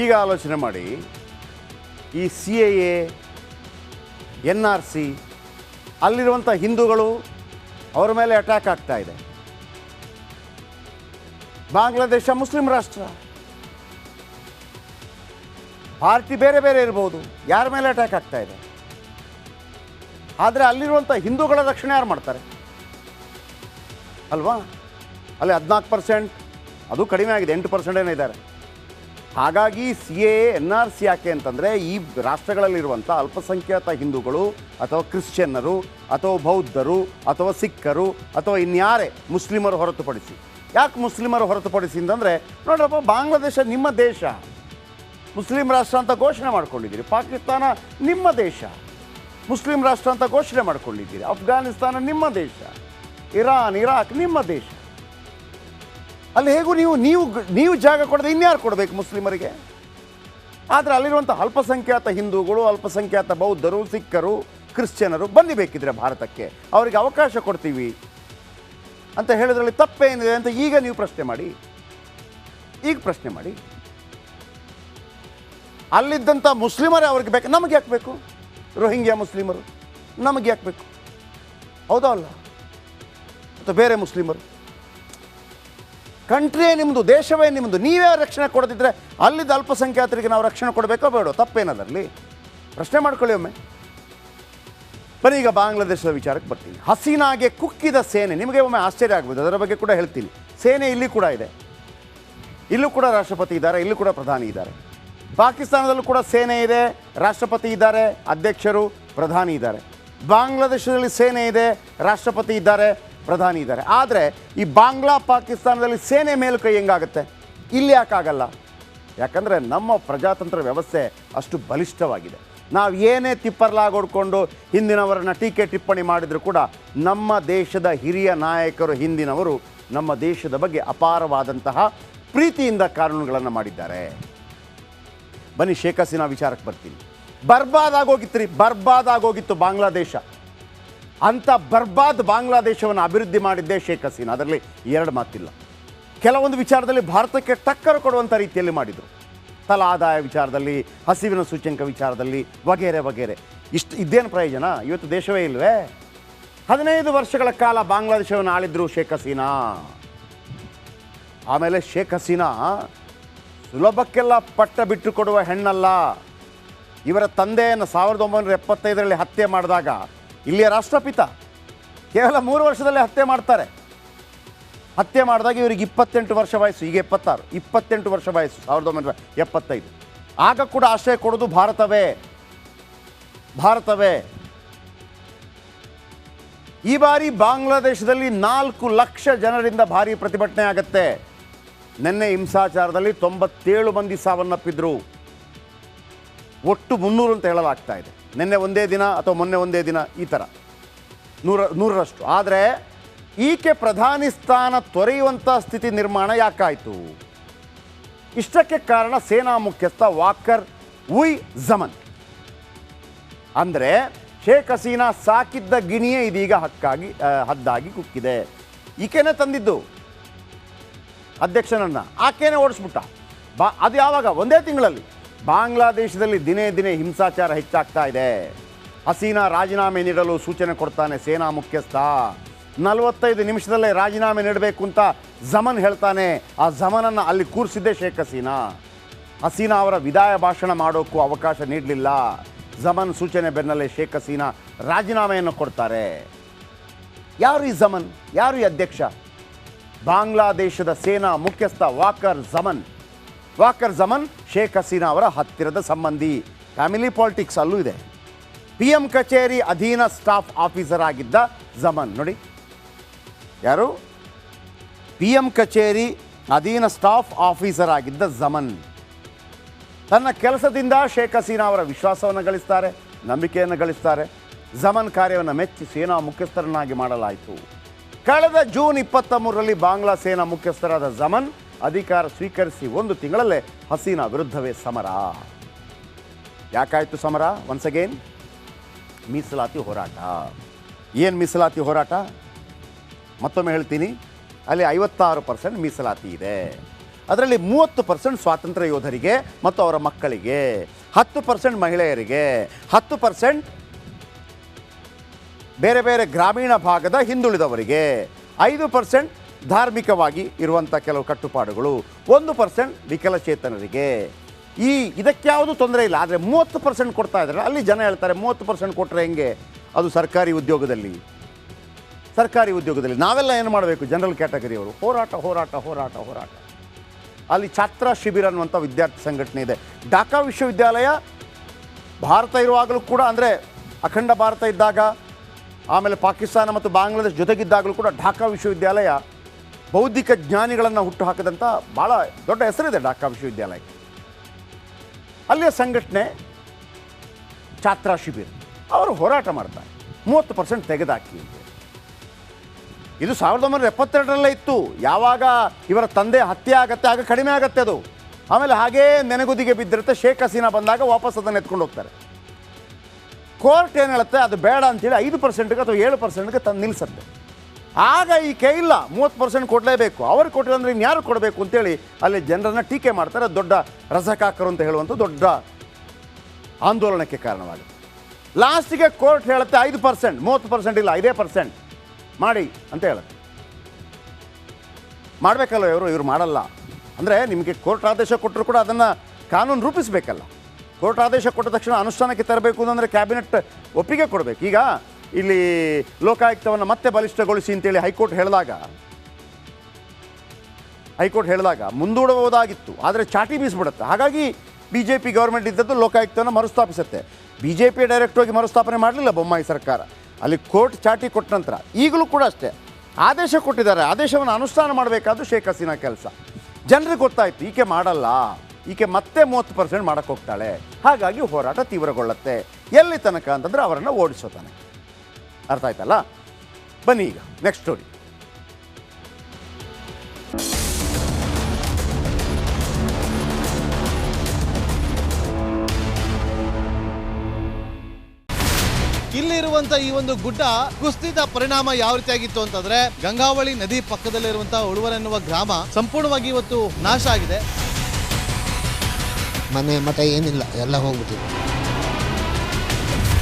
ಈಗ ಆಲೋಚನೆ ಮಾಡಿ. ಈ C A A, N R C, ಅಲ್ಲಿರುವಂಥ ಹಿಂದೂಗಳು ಅವರ ಮೇಲೆ ಅಟ್ಯಾಕ್ ಆಗ್ತಾ ಇದೆ. ಬಾಂಗ್ಲಾದೇಶ ಮುಸ್ಲಿಂ ರಾಷ್ಟ್ರ. ಪಾರ್ಟಿ ಬೇರೆ ಬೇರೆ ಇರ್ಬೋದು, ಯಾರ ಮೇಲೆ ಅಟ್ಯಾಕ್ ಆಗ್ತಾ ಇದೆ. ಆದರೆ ಅಲ್ಲಿರುವಂಥ ಹಿಂದೂಗಳ ರಕ್ಷಣೆ ಯಾರು ಮಾಡ್ತಾರೆ? ಅಲ್ವಾ? ಅಲ್ಲಿ ಹದಿನಾಲ್ಕು ಪರ್ಸೆಂಟ್ ಅದು ಕಡಿಮೆ ಆಗಿದೆ, ಎಂಟು ಪರ್ಸೆಂಟ್ ಏನೋ ಇದ್ದಾರೆ. ಹಾಗಾಗಿ C A, N R C ಯಾಕೆ ಅಂತಂದರೆ ಈ ರಾಷ್ಟ್ರಗಳಲ್ಲಿರುವಂಥ ಅಲ್ಪಸಂಖ್ಯಾತ ಹಿಂದೂಗಳು ಅಥವಾ ಕ್ರಿಶ್ಚಿಯನ್ನರು ಅಥವಾ ಬೌದ್ಧರು ಅಥವಾ ಸಿಖ್ಖರು ಅಥವಾ ಇನ್ಯಾರೇ ಮುಸ್ಲಿಮರು ಹೊರತುಪಡಿಸಿ. ಯಾಕೆ ಮುಸ್ಲಿಮರು ಹೊರತುಪಡಿಸಿ ಅಂತಂದರೆ, ನೋಡ್ರಪ್ಪ, ಬಾಂಗ್ಲಾದೇಶ ನಿಮ್ಮ ದೇಶ. ಮುಸ್ಲಿಂ ರಾಷ್ಟ್ರ ಅಂತ ಘೋಷಣೆ ಮಾಡ್ಕೊಂಡಿದ್ದೀರಿ. ಪಾಕಿಸ್ತಾನ ನಿಮ್ಮ ದೇಶ. ಮುಸ್ಲಿಂ ರಾಷ್ಟ್ರ ಅಂತ ಘೋಷಣೆ ಮಾಡ್ಕೊಂಡಿದ್ದೀರಿ. ಅಫ್ಘಾನಿಸ್ತಾನ ನಿಮ್ಮ ದೇಶ. ಇರಾನ್, ಇರಾಕ್ ನಿಮ್ಮ ದೇಶ. ಅಲ್ಲಿ ಹೇಗೂ ನೀವು ನೀವು ನೀವು ಜಾಗ ಕೊಡದೆ ಇನ್ಯಾರು ಕೊಡಬೇಕು ಮುಸ್ಲಿಮರಿಗೆ? ಆದರೆ ಅಲ್ಲಿರುವಂಥ ಅಲ್ಪಸಂಖ್ಯಾತ ಹಿಂದೂಗಳು, ಅಲ್ಪಸಂಖ್ಯಾತ ಬೌದ್ಧರು, ಸಿಖ್ಖರು, ಕ್ರಿಶ್ಚಿಯನರು ಬಂದಿಬೇಕಿದ್ರೆ ಬೇಕಿದ್ರೆ ಭಾರತಕ್ಕೆ. ಅವರಿಗೆ ಅವಕಾಶ ಕೊಡ್ತೀವಿ. ಅಂತ ಹೇಳಿದ್ರಲ್ಲಿ ತಪ್ಪೇನಿದೆ ಅಂತ ಈಗ ನೀವು ಪ್ರಶ್ನೆ ಮಾಡಿ. ಈಗ ಪ್ರಶ್ನೆ ಮಾಡಿ. ಅಲ್ಲಿದ್ದಂಥ ಮುಸ್ಲಿಮರೇ ಅವ್ರಿಗೆ ಬೇಕು. ನಮಗೆ ಯಾಕೆ ಬೇಕು? ರೋಹಿಂಗ್ಯಾ ಮುಸ್ಲಿಮರು. ನಮಗೆ ಯಾಕೆ ಬೇಕು? ಹೌದಾ ಅಲ್ಲ? ಅಥವಾ ಬೇರೆ ಮುಸ್ಲಿಮರು? ಕಂಟ್ರಿಯೇ ನಿಮ್ಮದು ದೇಶವೇ ನಿಮ್ಮದು ನೀವೇ ರಕ್ಷಣೆ ಕೊಡದಿದ್ದರೆ ಅಲ್ಲಿದ್ದ ಅಲ್ಪಸಂಖ್ಯಾತರಿಗೆ ನಾವು ರಕ್ಷಣೆ ಕೊಡಬೇಕೋ ಬೇಡೋ ತಪ್ಪೇನದರಲ್ಲಿ? ಪ್ರಶ್ನೆ ಮಾಡ್ಕೊಳ್ಳಿ ಒಮ್ಮೆ. ಬರೀ ಈಗ ಬಾಂಗ್ಲಾದೇಶದ ವಿಚಾರಕ್ಕೆ ಬರ್ತೀನಿ. ಹಸೀನಾಗೆ ಕುಕ್ಕಿದ ಸೇನೆ, ನಿಮಗೆ ಒಮ್ಮೆ ಆಶ್ಚರ್ಯ ಆಗ್ಬೋದು, ಅದರ ಬಗ್ಗೆ ಕೂಡ ಹೇಳ್ತೀನಿ. ಸೇನೆ ಇಲ್ಲಿ ಕೂಡ ಇದೆ. ಇಲ್ಲೂ ಕೂಡ ರಾಷ್ಟ್ರಪತಿ ಇದ್ದಾರೆ, ಇಲ್ಲೂ ಕೂಡ ಪ್ರಧಾನಿ ಇದ್ದಾರೆ. ಪಾಕಿಸ್ತಾನದಲ್ಲೂ ಕೂಡ ಸೇನೆ ಇದೆ, ರಾಷ್ಟ್ರಪತಿ ಇದ್ದಾರೆ, ಅಧ್ಯಕ್ಷರು, ಪ್ರಧಾನಿ ಇದ್ದಾರೆ. ಬಾಂಗ್ಲಾದೇಶದಲ್ಲಿ ಸೇನೆ ಇದೆ, ರಾಷ್ಟ್ರಪತಿ ಇದ್ದಾರೆ ಪ್ರಧಾನಿ ಇದ್ದಾರೆ. ಆದರೆ ಈ ಬಾಂಗ್ಲಾ ಪಾಕಿಸ್ತಾನದಲ್ಲಿ ಸೇನೆ ಮೇಲುಕೈ ಹೆಂಗಾಗುತ್ತೆ? ಇಲ್ಲಿ ಯಾಕಾಗಲ್ಲ? ಯಾಕಂದರೆ ನಮ್ಮ ಪ್ರಜಾತಂತ್ರ ವ್ಯವಸ್ಥೆ ಅಷ್ಟು ಬಲಿಷ್ಠವಾಗಿದೆ. ನಾವು ಏನೇ ತಿಪ್ಪರ್ಲಾಗೊಡ್ಕೊಂಡು ಹಿಂದಿನವರನ್ನ ಟೀಕೆ ಟಿಪ್ಪಣಿ ಮಾಡಿದರೂ ಕೂಡ ನಮ್ಮ ದೇಶದ ಹಿರಿಯ ನಾಯಕರು ಹಿಂದಿನವರು ನಮ್ಮ ದೇಶದ ಬಗ್ಗೆ ಅಪಾರವಾದಂತಹ ಪ್ರೀತಿಯಿಂದ ಕಾನೂನುಗಳನ್ನು ಮಾಡಿದ್ದಾರೆ. ಬನ್ನಿ ಶೇಖ್ ಹಸೀನಾ ವಿಚಾರಕ್ಕೆ ಬರ್ತೀನಿ. ಬರ್ಬಾದಾಗೋಗಿತ್ತು ರೀ ಬರ್ಬಾದಾಗೋಗಿತ್ತು ಬಾಂಗ್ಲಾದೇಶ. ಅಂಥ ಬರ್ಬಾದ್ ಬಾಂಗ್ಲಾದೇಶವನ್ನು ಅಭಿವೃದ್ಧಿ ಮಾಡಿದ್ದೇ ಶೇಖ್ ಹಸೀನಾ. ಅದರಲ್ಲಿ ಎರಡು ಮಾತಿಲ್ಲ. ಕೆಲವೊಂದು ವಿಚಾರದಲ್ಲಿ ಭಾರತಕ್ಕೆ ಟಕ್ಕರು ಕೊಡುವಂಥ ರೀತಿಯಲ್ಲಿ ಮಾಡಿದರು. ತಲಾ ಆದಾಯ ವಿಚಾರದಲ್ಲಿ, ಹಸಿವಿನ ಸೂಚ್ಯಂಕ ವಿಚಾರದಲ್ಲಿ, ವಗೇರೆ ವಗೇರೆ. ಇಷ್ಟು, ಇದ್ದೇನು ಪ್ರಯೋಜನ? ಇವತ್ತು ದೇಶವೇ ಇಲ್ವೇ? ಹದಿನೈದು ವರ್ಷಗಳ ಕಾಲ ಬಾಂಗ್ಲಾದೇಶವನ್ನು ಆಳಿದ್ರು ಶೇಖ್ ಹಸೀನಾ. ಆಮೇಲೆ ಶೇಖ್ ಹಸೀನಾ ಸುಲಭಕ್ಕೆಲ್ಲ ಪಟ್ಟ ಬಿಟ್ಟು ಕೊಡುವ ಹೆಣ್ಣಲ್ಲ. ಇವರ ತಂದೆಯನ್ನು ಸಾವಿರದ ಒಂಬೈನೂರ ಎಪ್ಪತ್ತೈದರಲ್ಲಿ ಹತ್ಯೆ ಮಾಡಿದಾಗ ಇಲ್ಲಿಯ ರಾಷ್ಟ್ರಪಿತ ಕೇವಲ ಮೂರು ವರ್ಷದಲ್ಲಿ ಹತ್ಯೆ ಮಾಡ್ತಾರೆ. ಹತ್ಯೆ ಮಾಡಿದಾಗ ಇವರಿಗೆ ಇಪ್ಪತ್ತೆಂಟು ವರ್ಷ ವಯಸ್ಸು, ಈಗ ಎಪ್ಪತ್ತಾರು, ಇಪ್ಪತ್ತೆಂಟು ವರ್ಷ ವಯಸ್ಸು, ಸಾವಿರದ ಒಂಬೈನೂರ ಎಪ್ಪತ್ತೈದು. ಆಗ ಕೂಡ ಆಶ್ರಯ ಕೊಡೋದು ಭಾರತವೇ ಭಾರತವೇ. ಈ ಬಾರಿ ಬಾಂಗ್ಲಾದೇಶದಲ್ಲಿ ನಾಲ್ಕು ಲಕ್ಷ ಜನರಿಂದ ಭಾರಿ ಪ್ರತಿಭಟನೆ ಆಗತ್ತೆ. ನಿನ್ನೆ ಹಿಂಸಾಚಾರದಲ್ಲಿ ತೊಂಬತ್ತೇಳು ಮಂದಿ ಸಾವನ್ನಪ್ಪಿದ್ರು. ಒಟ್ಟು ಮುನ್ನೂರು ಅಂತ ಹೇಳಲಾಗ್ತಾ ಇದೆ. ನಿನ್ನೆ ಒಂದೇ ದಿನ ಅಥವಾ ಮೊನ್ನೆ ಒಂದೇ ದಿನ ಈ ಥರ ನೂರ, ನೂರರಷ್ಟು. ಆದರೆ ಈಕೆ ಪ್ರಧಾನಿ ಸ್ಥಾನ ತೊರೆಯುವಂಥ ಸ್ಥಿತಿ ನಿರ್ಮಾಣ ಯಾಕಾಯಿತು? ಇಷ್ಟಕ್ಕೆ ಕಾರಣ ಸೇನಾ ಮುಖ್ಯಸ್ಥ ವಾಕರ್ ಉಯ್ ಜಮನ್. ಅಂದರೆ ಶೇಖ್ ಹಸೀನಾ ಸಾಕಿದ್ದ ಗಿಣಿಯೇ ಇದೀಗ ಹಕ್ಕಾಗಿ ಹದ್ದಾಗಿ ಕುಕ್ಕಿದೆ. ಈಕೆನೇ ತಂದಿದ್ದು ಅಧ್ಯಕ್ಷನನ್ನು. ಆಕೆನೇ ಓಡಿಸ್ಬಿಟ್ಟ. ಬಾ ಅದು ಯಾವಾಗ ಒಂದೇ ತಿಂಗಳಲ್ಲಿ. ಬಾಂಗ್ಲಾದೇಶದಲ್ಲಿ ದಿನೇ ದಿನೇ ಹಿಂಸಾಚಾರ ಹೆಚ್ಚಾಗ್ತಾ ಇದೆ. ಹಸೀನಾ ರಾಜೀನಾಮೆ ನೀಡಲು ಸೂಚನೆ ಕೊಡ್ತಾನೆ ಸೇನಾ ಮುಖ್ಯಸ್ಥ. ನಲವತ್ತೈದು ನಿಮಿಷದಲ್ಲೇ ರಾಜೀನಾಮೆ ನೀಡಬೇಕು ಅಂತ ಜಮನ್ ಹೇಳ್ತಾನೆ. ಆ ಜಮನನ್ನು ಅಲ್ಲಿ ಕೂರಿಸಿದ್ದೆ ಶೇಖ್ ಹಸೀನಾ. ಹಸೀನಾ ಅವರ ವಿದಾಯ ಭಾಷಣ ಮಾಡೋಕ್ಕೂ ಅವಕಾಶ ನೀಡಲಿಲ್ಲ. ಜಮನ್ ಸೂಚನೆ ಬೆನ್ನಲ್ಲೇ ಶೇಖ್ ಹಸೀನಾ ರಾಜೀನಾಮೆಯನ್ನು ಕೊಡ್ತಾರೆ. ಯಾರು ಈ ಜಮನ್? ಯಾರು ಈ ಅಧ್ಯಕ್ಷ? ಬಾಂಗ್ಲಾದೇಶದ ಸೇನಾ ಮುಖ್ಯಸ್ಥ ವಾಕರ್ ಜಮನ್. ವಾಕರ್ ಜಮನ್, ಶೇಖ್ ಹಸೀನಾ ಅವರ ಹತ್ತಿರದ ಸಂಬಂಧಿ. ಫ್ಯಾಮಿಲಿ ಪಾಲಿಟಿಕ್ಸ್ ಅಲ್ಲೂ ಇದೆ. ಪಿ ಎಂ ಕಚೇರಿ ಅಧೀನ ಸ್ಟಾಫ್ ಆಫೀಸರ್ ಆಗಿದ್ದ ಜಮನ್, ನೋಡಿ. ಯಾರು? ಪಿ ಎಂ ಕಚೇರಿ ಅಧೀನ ಸ್ಟಾಫ್ ಆಫೀಸರ್ ಆಗಿದ್ದ ಜಮನ್. ತನ್ನ ಕೆಲಸದಿಂದ ಶೇಖ್ ಹಸೀನಾ ಅವರ ವಿಶ್ವಾಸವನ್ನು ಗಳಿಸ್ತಾರೆ, ನಂಬಿಕೆಯನ್ನು ಗಳಿಸ್ತಾರೆ. ಜಮನ್ ಕಾರ್ಯವನ್ನು ಮೆಚ್ಚಿ ಸೇನಾ ಮುಖ್ಯಸ್ಥರನ್ನಾಗಿ ಮಾಡಲಾಯಿತು. ಕಳೆದ ಜೂನ್ ಇಪ್ಪತ್ತ ಮೂರರಲ್ಲಿ ಬಾಂಗ್ಲಾ ಸೇನಾ ಮುಖ್ಯಸ್ಥರಾದ ಜಮನ್ ಅಧಿಕಾರ ಸ್ವೀಕರಿಸಿ ಒಂದು ತಿಂಗಳಲ್ಲೇ ಹಸೀನಾ ವಿರುದ್ಧವೇ ಸಮರ. ಯಾಕಾಯಿತು ಸಮರ? ಒನ್ಸ್ ಅಗೇನ್ ಮೀಸಲಾತಿ ಹೋರಾಟ. ಏನು ಮೀಸಲಾತಿ ಹೋರಾಟ? ಮತ್ತೊಮ್ಮೆ ಹೇಳ್ತೀನಿ, ಅಲ್ಲಿ ಐವತ್ತಾರು ಪರ್ಸೆಂಟ್ ಮೀಸಲಾತಿ ಇದೆ. ಅದರಲ್ಲಿ ಮೂವತ್ತು ಪರ್ಸೆಂಟ್ ಸ್ವಾತಂತ್ರ್ಯ ಯೋಧರಿಗೆ ಮತ್ತು ಅವರ ಮಕ್ಕಳಿಗೆ, ಹತ್ತು ಪರ್ಸೆಂಟ್ ಮಹಿಳೆಯರಿಗೆ, ಹತ್ತು ಪರ್ಸೆಂಟ್ ಬೇರೆ ಬೇರೆ ಗ್ರಾಮೀಣ ಭಾಗದ ಹಿಂದುಳಿದವರಿಗೆ, ಐದು ಪರ್ಸೆಂಟ್ ಧಾರ್ಮಿಕವಾಗಿ ಇರುವಂಥ ಕೆಲವು ಕಟ್ಟುಪಾಡುಗಳು ಒಂದು ಪರ್ಸೆಂಟ್ ವಿಕಲಚೇತನರಿಗೆ. ಈ ಇದಕ್ಯಾವುದು ತೊಂದರೆ ಇಲ್ಲ, ಆದರೆ ಮೂವತ್ತು ಪರ್ಸೆಂಟ್ ಕೊಡ್ತಾ ಇದ್ದಾರೆ. ಅಲ್ಲಿ ಜನ ಹೇಳ್ತಾರೆ ಮೂವತ್ತು ಪರ್ಸೆಂಟ್ ಕೊಟ್ಟರೆ ಹೆಂಗೆ? ಅದು ಸರ್ಕಾರಿ ಉದ್ಯೋಗದಲ್ಲಿ. ಸರ್ಕಾರಿ ಉದ್ಯೋಗದಲ್ಲಿ. ನಾವೆಲ್ಲ ಏನು ಮಾಡಬೇಕು? ಜನರಲ್ ಕ್ಯಾಟಗರಿಯವರು ಹೋರಾಟ ಹೋರಾಟ ಹೋರಾಟ ಹೋರಾಟ. ಅಲ್ಲಿ ಛಾತ್ರ ಶಿಬಿರ ಅನ್ನುವಂಥ ವಿದ್ಯಾರ್ಥಿ ಸಂಘಟನೆ ಇದೆ. ಢಾಕಾ ವಿಶ್ವವಿದ್ಯಾಲಯ ಭಾರತ ಇರುವಾಗಲೂ ಕೂಡ, ಅಂದರೆ ಅಖಂಡ ಭಾರತ ಇದ್ದಾಗ, ಆಮೇಲೆ ಪಾಕಿಸ್ತಾನ ಮತ್ತು ಬಾಂಗ್ಲಾದೇಶ್ ಜೊತೆಗಿದ್ದಾಗಲೂ ಕೂಡ ಢಾಕಾ ವಿಶ್ವವಿದ್ಯಾಲಯ ಬೌದ್ಧಿಕ ಜ್ಞಾನಿಗಳನ್ನು ಹುಟ್ಟು ಹಾಕಿದಂಥ ಭಾಳ ದೊಡ್ಡ ಹೆಸರಿದೆ ಢಾಕಾ ವಿಶ್ವವಿದ್ಯಾಲಯಕ್ಕೆ. ಅಲ್ಲಿಯ ಸಂಘಟನೆ ಛಾತ್ರಾ ಶಿಬಿರ. ಅವರು ಹೋರಾಟ ಮಾಡ್ತಾರೆ. ಮೂವತ್ತು ಪರ್ಸೆಂಟ್ ತೆಗೆದಾಕಿ. ಇದು ಸಾವಿರದ ಒಂಬೈನೂರ ಎಪ್ಪತ್ತೆರಡರಲ್ಲೇ ಇತ್ತು. ಯಾವಾಗ ಇವರ ತಂದೆ ಹತ್ಯೆ ಆಗತ್ತೆ, ಆಗ ಕಡಿಮೆ ಆಗತ್ತೆ ಅದು. ಆಮೇಲೆ ಹಾಗೇ ನೆನೆಗುದಿಗೆ ಬಿದ್ದಿರುತ್ತೆ, ಶೇಖ್ ಹಸೀನಾ ಬಂದಾಗ ವಾಪಸ್ ಅದನ್ನು ಎತ್ಕೊಂಡು ಹೋಗ್ತಾರೆ. ಕೋರ್ಟ್ ಏನು ಹೇಳುತ್ತೆ, ಅದು ಬೇಡ ಅಂತೇಳಿ ಐದು ಪರ್ಸೆಂಟ್ಗೆ ಅಥವಾ ಏಳು ಪರ್ಸೆಂಟ್ಗೆ ತಂದು ನಿಲ್ಲಿಸುತ್ತೆ ಆಗ ಈ ಕೈ ಇಲ್ಲ, ಮೂವತ್ತು ಪರ್ಸೆಂಟ್ ಕೊಡಲೇಬೇಕು. ಅವ್ರು ಕೊಟ್ಟಿಲ್ಲ ಅಂದರೆ ಇನ್ಯಾರು ಕೊಡಬೇಕು ಅಂತೇಳಿ ಅಲ್ಲಿ ಜನರನ್ನು ಟೀಕೆ ಮಾಡ್ತಾರೆ. ದೊಡ್ಡ ರಸಕಾಕರು ಅಂತ ಹೇಳುವಂಥ ದೊಡ್ಡ ಆಂದೋಲನಕ್ಕೆ ಕಾರಣವಾಗುತ್ತೆ ಲಾಸ್ಟಿಗೆ ಕೋರ್ಟ್ ಹೇಳುತ್ತೆ ಐದು ಪರ್ಸೆಂಟ್, ಮೂವತ್ತು ಪರ್ಸೆಂಟ್ ಇಲ್ಲ, ಐದೇ ಪರ್ಸೆಂಟ್ ಮಾಡಿ ಅಂತ ಹೇಳುತ್ತೆ. ಮಾಡಬೇಕಲ್ಲ ಇವರು? ಇವರು ಮಾಡಲ್ಲ. ಅಂದರೆ ನಿಮಗೆ ಕೋರ್ಟ್ ಆದೇಶ ಕೊಟ್ಟರು ಕೂಡ ಅದನ್ನು ಕಾನೂನು ರೂಪಿಸಬೇಕಲ್ಲ. ಕೋರ್ಟ್ ಆದೇಶ ಕೊಟ್ಟ ತಕ್ಷಣ ಅನುಷ್ಠಾನಕ್ಕೆ ತರಬೇಕು ಅಂತಂದರೆ ಕ್ಯಾಬಿನೆಟ್ ಒಪ್ಪಿಗೆ ಕೊಡಬೇಕು. ಈಗ ಇಲ್ಲಿ ಲೋಕಾಯುಕ್ತವನ್ನು ಮತ್ತೆ ಬಲಿಷ್ಠಗೊಳಿಸಿ ಅಂತೇಳಿ ಹೈಕೋರ್ಟ್ ಹೇಳಿದಾಗ ಹೈಕೋರ್ಟ್ ಹೇಳಿದಾಗ ಮುಂದೂಡಬಹುದಾಗಿತ್ತು, ಆದರೆ ಚಾಟಿ ಬೀಸ್ಬಿಡುತ್ತೆ. ಹಾಗಾಗಿ ಬಿ ಜೆ ಪಿ ಗೌರ್ಮೆಂಟ್ ಇದ್ದದ್ದು ಲೋಕಾಯುಕ್ತವನ್ನು ಮರುಸ್ಥಾಪಿಸುತ್ತೆ. ಬಿ ಜೆ ಪಿ ಡೈರೆಕ್ಟ್ ಹೋಗಿ ಮರುಸ್ಥಾಪನೆ ಮಾಡಲಿಲ್ಲ ಬೊಮ್ಮಾಯಿ ಸರ್ಕಾರ. ಅಲ್ಲಿ ಕೋರ್ಟ್ ಚಾಟಿ ಕೊಟ್ಟ ನಂತರ, ಈಗಲೂ ಕೂಡ ಅಷ್ಟೇ. ಆದೇಶ ಕೊಟ್ಟಿದ್ದಾರೆ, ಆದೇಶವನ್ನು ಅನುಷ್ಠಾನ ಮಾಡಬೇಕಾದ್ರು ಶೇಖ್ ಹಸೀನಾ ಕೆಲಸ. ಜನರಿಗೆ ಗೊತ್ತಾಯ್ತು, ಈಕೆ ಮಾಡಲ್ಲ, ಈಕೆ ಮತ್ತೆ ಮೂವತ್ತು ಪರ್ಸೆಂಟ್ ಮಾಡೋಕ್ಕೆ ಹೋಗ್ತಾಳೆ. ಹಾಗಾಗಿ ಹೋರಾಟ ತೀವ್ರಗೊಳ್ಳುತ್ತೆ. ಎಲ್ಲಿ ತನಕ ಅಂತಂದರೆ ಅವರನ್ನು ಓಡಿಸೋ ಅರ್ಥ ಆಯ್ತಲ್ಲ? ಬನ್ನಿ ಈಗ ನೆಕ್ಸ್ಟ್ ಸ್ಟೋರಿ ಇಲ್ಲಿರುವಂತ ಈ ಒಂದು ಗುಡ್ಡ ಕುಸಿದ ಪರಿಣಾಮ ಯಾವ ರೀತಿಯಾಗಿತ್ತು ಅಂತಂದ್ರೆ ಗಂಗಾವಳಿ ನದಿ ಪಕ್ಕದಲ್ಲಿರುವಂತಹ ಉಳುವರ್ ಎನ್ನುವ ಗ್ರಾಮ ಸಂಪೂರ್ಣವಾಗಿ ಇವತ್ತು ನಾಶ ಆಗಿದೆ. ಮನೆ ಮಠ ಏನಿಲ್ಲ ಎಲ್ಲ ಹೋಗ್ಬಿಟ್ಟಿದೆ.